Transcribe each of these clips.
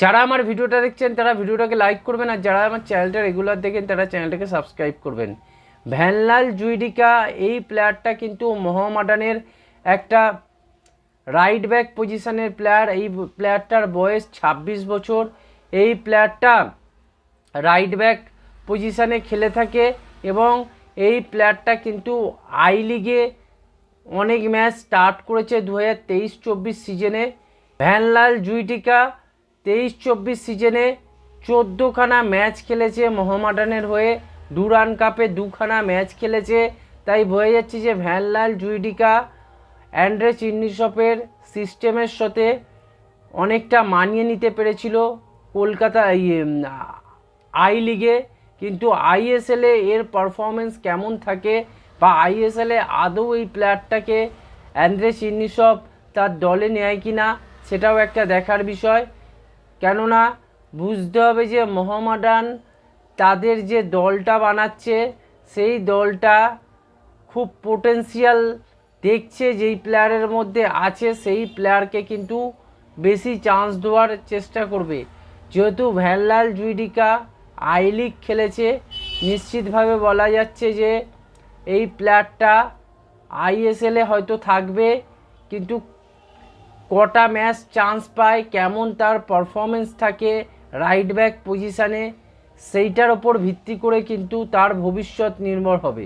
যারা আমার ভিডিওটা দেখছেন, তারা ভিডিওটাকে লাইক করবেন আর যারা আমার চ্যানেলটা রেগুলার দেখেন, তারা চ্যানেলটাকে সাবস্ক্রাইব করবেন। ভ্যানলাল জুইডিকা এই প্লেয়ারটা কিন্তু মোহামডানের একটা রাইট ব্যাক পজিশনের প্লেয়ার এই প্লেয়ারটার বয়স ২৬ বছর। এই প্লেয়ারটা রাইট ব্যাক পজিশনে খেলে থাকে এবং এই প্লেয়ারটা কিন্তু আই লিগে অনেক ম্যাচ স্টার্ট করেছে দু হাজার তেইশ চব্বিশ সিজনে ভ্যানলাল জুইটিকা তেইশ চব্বিশ সিজনে চোদ্দোখানা ম্যাচ খেলেছে মোহামডানের হয়ে। ডুরান কাপে দুখানা ম্যাচ খেলেছে। তাই বোঝা যাচ্ছে যে ভ্যানলাল জুইডিকা, অ্যান্ড্রে চিন্নিশপের সিস্টেমের সাথে অনেকটা মানিয়ে নিতে পেরেছিল কলকাতা আই লিগে। কিন্তু আইএসএলে এর পারফরমেন্স কেমন থাকে বা আইএসএলে আদৌ এই প্লেয়ারটাকে অ্যান্ড্রে চিন্নিসব তার দলে নেয় কি না সেটাও একটা দেখার বিষয়। কেননা বুঝতে হবে যে মোহামডান তাদের যে দলটা বানাচ্ছে, সেই দলটা খুব পোটেন্সিয়াল দেখছে যেই প্লেয়ারের মধ্যে আছে, সেই প্লেয়ারকে কিন্তু বেশি চান্স দেওয়ার চেষ্টা করবে। যেহেতু ভ্যানলাল জুইডিকা আই লিগ খেলেছে, নিশ্চিতভাবে বলা যাচ্ছে যে এই প্লেয়ারটা আইএসএলে হয়তো থাকবে, কিন্তু কটা ম্যাচ চান্স পায়, কেমন তার পারফরমেন্স থাকে রাইট ব্যাক পজিশানে সেইটার ওপর ভিত্তি করে কিন্তু তার ভবিষ্যৎ নির্ভর হবে।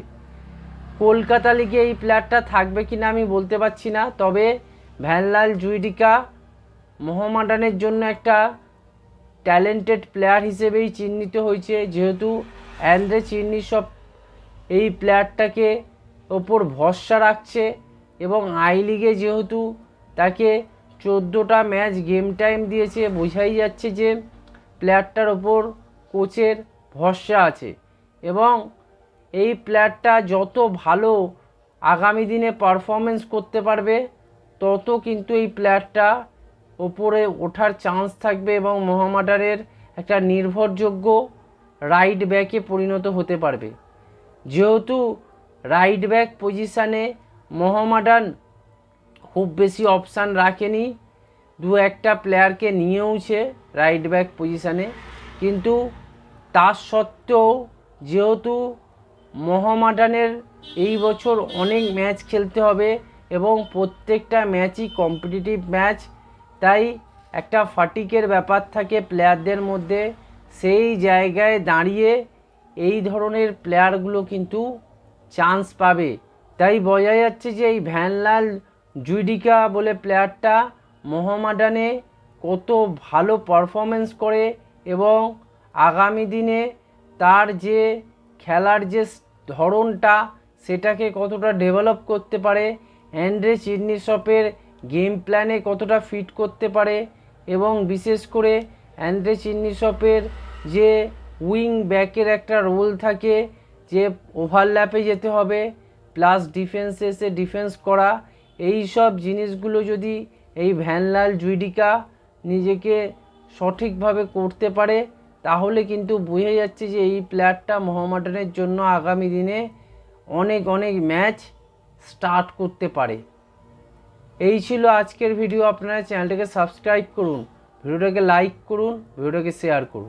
কলকাতা লিগে এই প্লেয়ারটা থাকবে কি না আমি বলতে পারছি না, তবে ভ্যানলাল জুইডিকা মোহামডানের জন্য একটা ট্যালেন্টেড প্লেয়ার হিসেবেই চিহ্নিত হয়েছে, যেহেতু অ্যান্ড্রে চিন্নি সব এই প্লেয়ারটাকে ওপর ভরসা রাখছে এবং আই লিগে যেহেতু তাকে চোদ্দোটা ম্যাচ গেম টাইম দিয়েছে, বোঝাই যাচ্ছে যে প্লেয়ারটার ওপর কোচের ভরসা আছে। এবং এই প্লেয়ারটা যত ভালো আগামী দিনে পারফরমেন্স করতে পারবে, তত কিন্তু এই প্লেয়ারটা ওপরে ওঠার চান্স থাকবে এবং মোহামডানের একটা নির্ভরযোগ্য রাইট ব্যাকে পরিণত হতে পারবে। যেহেতু রাইট ব্যাক পজিশানে মোহামডান খুব বেশি অপশান রাখেনি। দু একটা প্লেয়ারকে নিয়েওছে রাইট ব্যাক পজিশানে কিন্তু তার সত্ত্বেও যেহেতু মোহামডানের এই বছর অনেক ম্যাচ খেলতে হবে এবং প্রত্যেকটা ম্যাচই কম্পিটিটিভ ম্যাচ তাই একটা ফাটিকের ব্যাপার থাকে প্লেয়ারদের মধ্যে। সেই জায়গায় দাঁড়িয়ে এই ধরনের প্লেয়ারগুলো কিন্তু চান্স পাবে। তাই বোঝা যাচ্ছে যে এই ভ্যানলাল জুইডিকা বলে প্লেয়ারটা মোহামডানে কত ভালো পারফরমেন্স করে এবং আগামী দিনে তার যে খেলার যে ধরনটা সেটাকে কতটা ডেভেলপ করতে পারে, অ্যান্ড্রে চিডনিসপের গেম প্ল্যানে কতটা ফিট করতে পারে এবং বিশেষ করে অ্যান্ড্রে চিডনিসপের যে উইং ব্যাকের একটা রোল থাকে যে ওভারল্যাপে যেতে হবে প্লাস ডিফেন্সে এসে ডিফেন্স করা এই সব জিনিসগুলো যদি এই ভ্যানলাল জুইডিকা নিজেকে সঠিকভাবে করতে পারে, তাহলে কিন্তু বোঝা যাচ্ছে যে এই প্লেয়ারটা মোহামডানের জন্য আগামী দিনে অনেক অনেক ম্যাচ স্টার্ট করতে পারে। এই ছিল আজকের ভিডিও। আপনারা চ্যানেলটাকে সাবস্ক্রাইব করুন, ভিডিওটাকে লাইক করুন, ভিডিওটাকে শেয়ার করুন।